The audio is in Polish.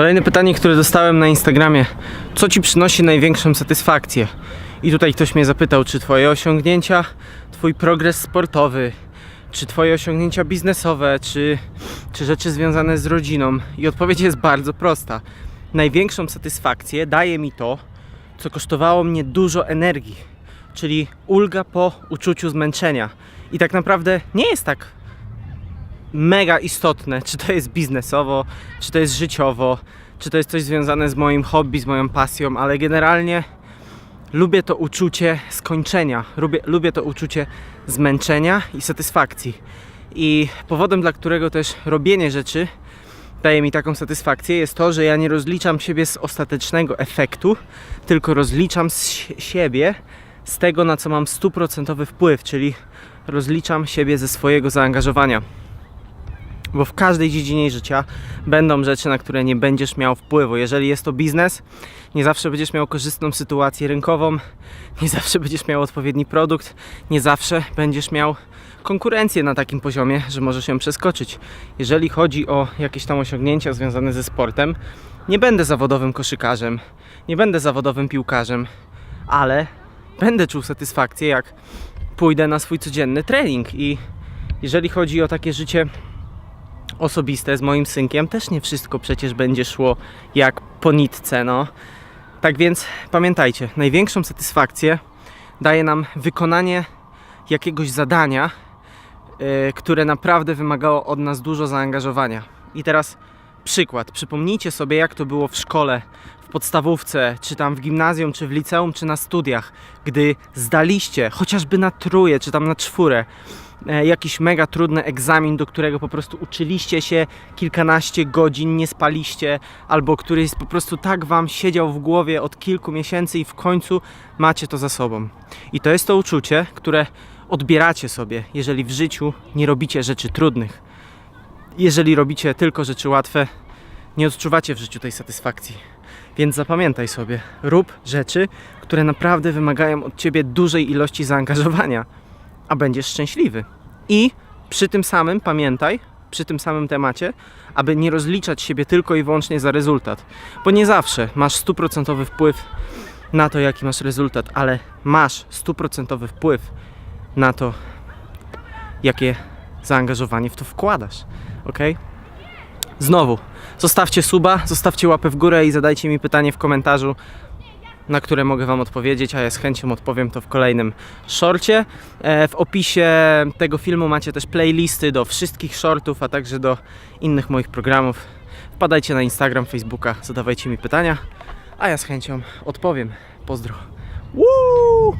Kolejne pytanie, które dostałem na Instagramie. Co ci przynosi największą satysfakcję? I tutaj ktoś mnie zapytał, czy twoje osiągnięcia, twój progres sportowy, czy twoje osiągnięcia biznesowe, czy, czy rzeczy związane z rodziną. I odpowiedź jest bardzo prosta. Największą satysfakcję daje mi to, co kosztowało mnie dużo energii, czyli ulga po uczuciu zmęczenia. I tak naprawdę nie jest tak mega istotne, czy to jest biznesowo, czy to jest życiowo, czy to jest coś związane z moim hobby, z moją pasją, ale generalnie lubię to uczucie skończenia, lubię, lubię to uczucie zmęczenia i satysfakcji. I powodem, dla którego też robienie rzeczy daje mi taką satysfakcję, jest to, że ja nie rozliczam siebie z ostatecznego efektu, tylko rozliczam z si- siebie z tego, na co mam stuprocentowy wpływ, czyli rozliczam siebie ze swojego zaangażowania. Bo w każdej dziedzinie życia będą rzeczy, na które nie będziesz miał wpływu. Jeżeli jest to biznes, nie zawsze będziesz miał korzystną sytuację rynkową, nie zawsze będziesz miał odpowiedni produkt, nie zawsze będziesz miał konkurencję na takim poziomie, że możesz ją przeskoczyć. Jeżeli chodzi o jakieś tam osiągnięcia związane ze sportem, nie będę zawodowym koszykarzem, nie będę zawodowym piłkarzem, ale będę czuł satysfakcję, jak pójdę na swój codzienny trening. I jeżeli chodzi o takie życie osobiste z moim synkiem, też nie wszystko przecież będzie szło jak po nitce, no. Tak więc pamiętajcie, największą satysfakcję daje nam wykonanie jakiegoś zadania, yy, które naprawdę wymagało od nas dużo zaangażowania. I teraz przykład. Przypomnijcie sobie, jak to było w szkole, w podstawówce, czy tam w gimnazjum, czy w liceum, czy na studiach, gdy zdaliście chociażby na truje, czy tam na czwórę e, jakiś mega trudny egzamin, do którego po prostu uczyliście się kilkanaście godzin, nie spaliście, albo który jest po prostu tak wam siedział w głowie od kilku miesięcy i w końcu macie to za sobą. I to jest to uczucie, które odbieracie sobie, jeżeli w życiu nie robicie rzeczy trudnych. Jeżeli robicie tylko rzeczy łatwe, nie odczuwacie w życiu tej satysfakcji. Więc zapamiętaj sobie, rób rzeczy, które naprawdę wymagają od ciebie dużej ilości zaangażowania, a będziesz szczęśliwy. I przy tym samym pamiętaj, przy tym samym temacie, aby nie rozliczać siebie tylko i wyłącznie za rezultat, bo nie zawsze masz stuprocentowy wpływ na to, jaki masz rezultat, ale masz stuprocentowy wpływ na to, jakie zaangażowanie w to wkładasz. Ok? Znowu, zostawcie suba, zostawcie łapę w górę i zadajcie mi pytanie w komentarzu, na które mogę Wam odpowiedzieć, a ja z chęcią odpowiem to w kolejnym shorcie. E, W opisie tego filmu macie też playlisty do wszystkich shortów, a także do innych moich programów. Wpadajcie na Instagram, Facebooka, zadawajcie mi pytania, a ja z chęcią odpowiem. Pozdro. Woo!